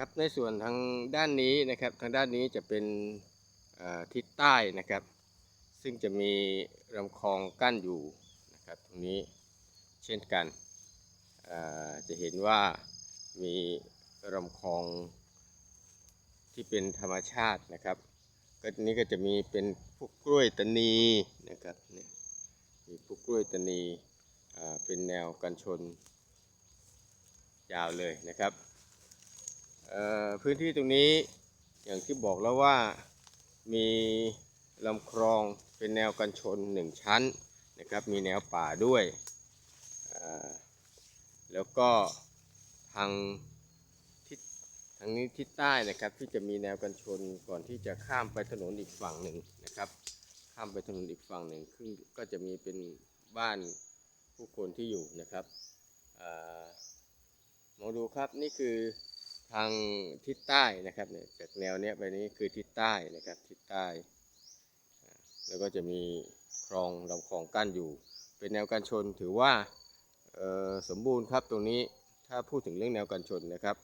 ครับในส่วนทางด้านนี้นะครับทางด้านนี้จะเป็นทิศใต้นะครับ ซึ่งจะมีลำคลองกั้นอยู่นะครับตรงนี้เช่นกันจะเห็นว่ามีลำคลองที่เป็นธรรมชาตินะครับก็นี้ก็จะมีเป็นพวกกล้วยตานีนะครับเนี่ยมีพวกกล้วยตานีเป็นแนวกันชนยาวเลยนะครับ พื้นที่ตรงนี้อย่างที่บอกแล้วว่ามีลำคลองเป็นแนวกันชนหนึ่งชั้นนะครับ มีแนวป่าด้วย แล้วก็ทางทิศทางนี้ทิศใต้นะครับที่จะมีแนวกันชนก่อนที่จะข้ามไปถนนอีกฝั่งหนึ่งนะครับ ข้ามไปถนนอีกฝั่งหนึ่งซึ่งก็จะมีเป็นบ้านผู้คนที่อยู่นะครับอมองดูครับนี่คือางทิศใต้นะครับเนี่ยจากแนวเนี้ยไปนี้คือทิศใต้นะครับทิศใต้ แล้วก็จะมีคลองลำคลองกั้นอยู่ เป็นแนวกันชนถือว่าสมบูรณ์ครับตรงนี้ถ้าพูดถึงเรื่องแนวกันชนนะครับ